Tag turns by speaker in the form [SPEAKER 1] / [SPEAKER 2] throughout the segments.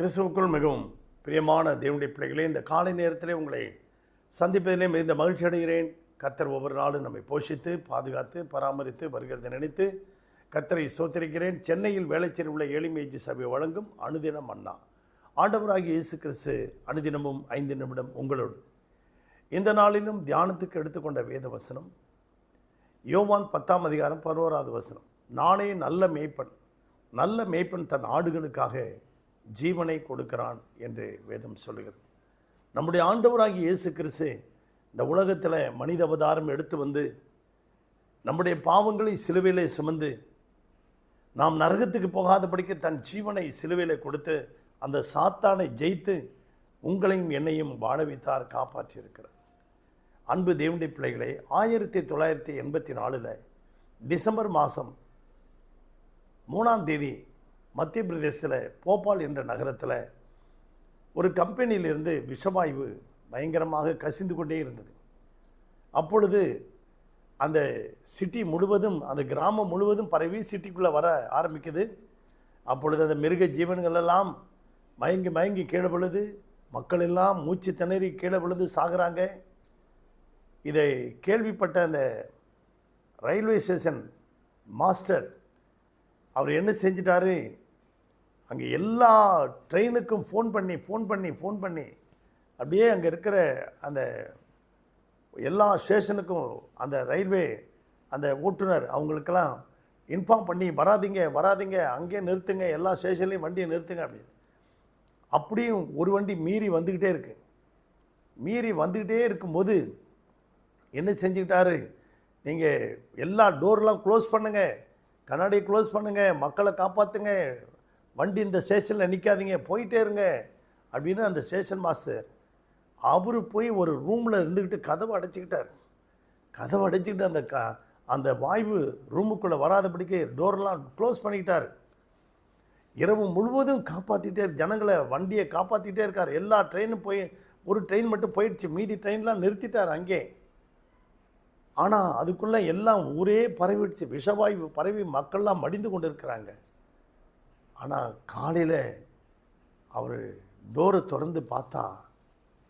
[SPEAKER 1] கிறிஸ்துவுக்குள் மிகவும் பிரியமான தேவனுடைய பிள்ளைகளே இந்த காலை நேரத்திலே உங்களை சந்திப்பதிலே மிகுந்த மகிழ்ச்சி அடைகிறேன். கத்தர் ஒவ்வொரு நாளும் நம்மை போஷித்து பாதுகாத்து பராமரித்து வருகிறதை நினைத்து கர்த்தரை ஸ்தோத்திரிக்கிறேன். சென்னையில் வேலைச்சேரி உள்ள ஏழிமேஜி சபை வழங்கும் அனுதினம் அண்ணா. ஆண்டவராகிய இயேசு கிறிஸ்து அனுதினமும் ஐந்து நிமிடம் உங்களோடு. இந்த நாளிலும் தியானத்துக்கு எடுத்துக்கொண்ட வேத வசனம் யோவான் பத்தாம் அதிகாரம் பதினோராவது வசனம். நானே நல்ல மேய்ப்பன் நல்ல மேய்ப்பன் தன் ஆடுகளுக்காக ஜீவனை கொடுக்கிறான் என்று வேதம் சொல்லுகிறது. நம்முடைய ஆண்டவராகிய இயேசு கிறிஸ்து இந்த உலகத்தில் மனித அவதாரம் எடுத்து வந்து நம்முடைய பாவங்களை சிலுவையிலே சுமந்து நாம் நரகத்துக்கு போகாதபடிக்கு தன் ஜீவனை சிலுவையில் கொடுத்து அந்த சாத்தானை ஜெயித்து உங்களையும் என்னையும் வாழ வைத்தார் காப்பாற்றியிருக்கிறார். அன்பு தேவனுடைய பிள்ளைகளே ஆயிரத்தி தொள்ளாயிரத்தி எண்பத்தி நாலில் டிசம்பர் மாதம் மூணாம் தேதி மத்திய பிரதேசத்தில் போபால் என்ற நகரத்தில் ஒரு கம்பெனியிலிருந்து விஷவாயு பயங்கரமாக கசிந்து கொண்டே இருந்தது. அப்பொழுது அந்த சிட்டி முழுவதும் அந்த கிராமம் முழுவதும் பரவி சிட்டிக்குள்ளே வர ஆரம்பிக்குது. அப்பொழுது அந்த மிருக ஜீவன்கள் எல்லாம் மயங்கி மயங்கி கீழே விழுது. மக்கள் எல்லாம் மூச்சு திணறி கீழே விழுந்து சாகுறாங்க. இதை கேள்விப்பட்ட அந்த ரயில்வே ஸ்டேஷன் மாஸ்டர் அவர் என்ன செஞ்சிட்டாரு? அங்கே எல்லா ட்ரெயினுக்கும் ஃபோன் பண்ணி ஃபோன் பண்ணி ஃபோன் பண்ணி அப்படியே அங்கே இருக்கிற அந்த எல்லா ஸ்டேஷனுக்கும் அந்த ரயில்வே அந்த ஓட்டுநர் அவங்களுக்கெல்லாம் இன்ஃபார்ம் பண்ணி வராதீங்க வராதீங்க அங்கேயே நிறுத்துங்க எல்லா ஸ்டேஷன்லேயும் வண்டியை நிறுத்துங்க அப்படின்னு. அப்படியும் ஒரு வண்டி மீறி வந்துக்கிட்டே இருக்கு. மீறி வந்துக்கிட்டே இருக்கும்போது என்ன செஞ்சுக்கிட்டாரு? நீங்கள் எல்லா டோர்லாம் க்ளோஸ் பண்ணுங்கள் கண்ணாடியை க்ளோஸ் பண்ணுங்கள் மக்களை காப்பாற்றுங்க வண்டி இந்த ஸ்டேஷனில் நிற்காதீங்க போயிட்டே இருங்க அப்படின்னு அந்த ஸ்டேஷன் மாஸ்டர் அவர் போய் ஒரு ரூமில் இருந்துக்கிட்டு கதவை அடைச்சிக்கிட்டார். கதவை அடைச்சிக்கிட்டு அந்த க அந்த வாய்வு ரூமுக்குள்ளே வராதபடிக்கு டோர்லாம் க்ளோஸ் பண்ணிக்கிட்டார். இரவு முழுவதும் காப்பாற்றிட்டே ஜனங்களை வண்டியை காப்பாற்றிட்டே இருக்கார். எல்லா ட்ரெயினும் போய் ஒரு ட்ரெயின் மட்டும் போயிடுச்சு. மீதி ட்ரெயின்லாம் நிறுத்திட்டார் அங்கே. ஆனால் அதுக்குள்ளே எல்லாம் ஊரே பரவிடுச்சு. விஷவாயு பரவி மக்கள்லாம் மடிந்து கொண்டு இருக்கிறாங்க ஆனால் காலையில் அவர் டோரை திறந்து பார்த்தா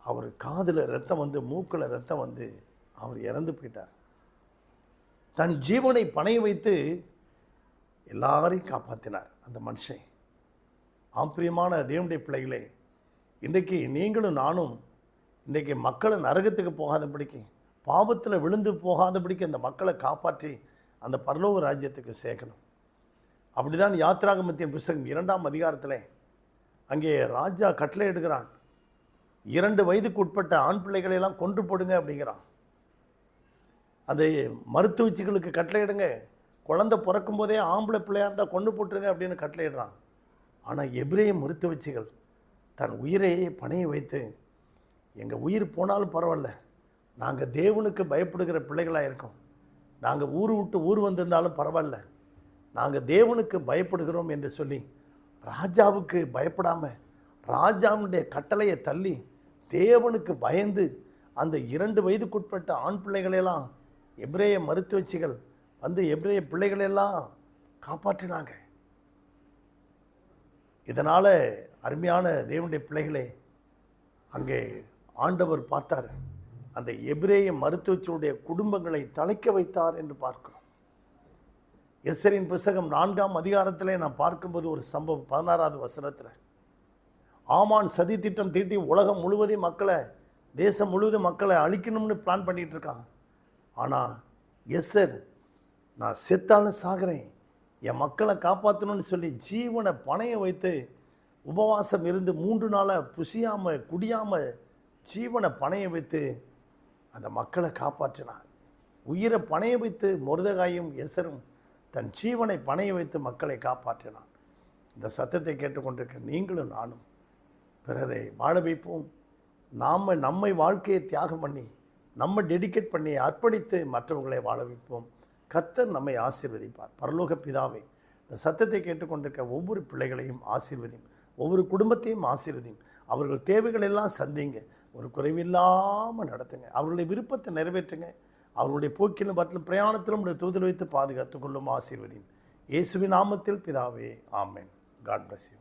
[SPEAKER 1] அவர் காதில் ரத்தம் வந்து மூக்கில் ரத்தம் வந்து அவர் இறந்து போயிட்டார். தன் ஜீவனை பணைய வைத்து எல்லாரையும் காப்பாற்றினார் அந்த மனுஷன். ஆம்பிரியமான தேவனுடைய பிள்ளைகளே இன்றைக்கு நீங்களும் நானும் இன்றைக்கு மக்களை நரகத்துக்கு போகாதபடிக்கு பாவத்தில் விழுந்து போகாதபடிக்கு அந்த மக்களை காப்பாற்றி அந்த பரலோக ராஜ்யத்துக்கு சேர்க்கணும். அப்படிதான் யாத்ராகமத்தின் புஸ்தகம் இரண்டாம் அதிகாரத்தில் அங்கே ராஜா கட்டளை எடுக்கிறான். இரண்டு வயதுக்கு உட்பட்ட ஆண் பிள்ளைகளையெல்லாம் கொன்று போடுங்க அப்படிங்கிறான். அந்த மருத்துவச்சிகளுக்கு கட்டளை எடுங்க. குழந்தை பிறக்கும் போதே ஆம்பளை பிள்ளையாக இருந்தால் கொண்டு போட்டுருங்க அப்படின்னு கட்டளையிடுறான் ஆனால் எபிரேய மருத்துவச்சிகள் தன் உயிரையே பணைய வைத்து எங்கள் உயிர் போனாலும் பரவாயில்ல. நாங்கள் தேவனுக்கு பயப்படுகிற பிள்ளைகளாக இருக்கோம். நாங்கள் ஊர் விட்டு ஊர் வந்திருந்தாலும் பரவாயில்ல. நாங்கள் தேவனுக்கு பயப்படுகிறோம் என்று சொல்லி ராஜாவுக்கு பயப்படாமல் ராஜாவுடைய கட்டளையை தள்ளி தேவனுக்கு பயந்து அந்த இரண்டு வயதுக்குட்பட்ட ஆண் பிள்ளைகளெல்லாம் எபிரேய மருத்துவச்சிகள் வந்து எபிரேய பிள்ளைகளெல்லாம் காப்பாற்றினாங்க. இதனால் அருமையான தேவனுடைய பிள்ளைகளே அங்கே ஆண்டவர் பார்த்தார். அந்த எபிரேய மருத்துவச்சியுடைய குடும்பங்களை தலைக்க வைத்தார் என்று பார்க்கிறோம். எஸ்ஸரின் புஸ்தகம் நான்காம் அதிகாரத்திலே நான் பார்க்கும்போது ஒரு சம்பவம் பதினாறாவது வசனத்தில். ஆமான் சதி திட்டம் தீட்டி உலகம் முழுவதையும் மக்களை தேசம் முழுவதும் மக்களை அழிக்கணும்னு பிளான் பண்ணிகிட்டு இருக்கான். ஆனால் எஸ்ஸர் நான் செத்தாலும் சாகிறேன். என் மக்களை காப்பாற்றணும்னு சொல்லி ஜீவனை பணைய வைத்து உபவாசம் இருந்து மூன்று நாளாக புசியாமல் குடியாமல் ஜீவனை பணைய வைத்து அந்த மக்களை காப்பாற்றினான் உயிரை பணைய வைத்து முருதகாயும் எசரும் தன் ஜீவனை பணைய வைத்து மக்களை காப்பாற்றினான். இந்த சத்தத்தை கேட்டுக்கொண்டிருக்க நீங்களும் நானும் பிறரை வாழ வைப்போம். நாம் நம்மை வாழ்க்கையை தியாகம் பண்ணி நம்ம டெடிகேட் பண்ணி அர்ப்பணித்து மற்றவர்களை வாழ வைப்போம். கர்த்தர் நம்மை ஆசீர்வதிப்பார். பரலோக பிதாவை இந்த சத்தத்தை கேட்டுக்கொண்டிருக்க ஒவ்வொரு பிள்ளைகளையும் ஆசீர்வதியும் ஒவ்வொரு குடும்பத்தையும் ஆசீர்வதியும். அவர்கள் தேவைகள் எல்லாம் சந்திங்க. ஒரு குறைவில்லாமல் நடத்துங்க. அவர்களுடைய விருப்பத்தை நிறைவேற்றுங்க. அவருடைய போக்கிலும் மற்றும் பிரயாணத்திலும் உடைய தூதல் வைத்து பாதுகாத்துக் கொள்ளும் ஆசீர்வதியும். இயேசுவின் நாமத்தில் பிதாவே ஆமேன். God bless you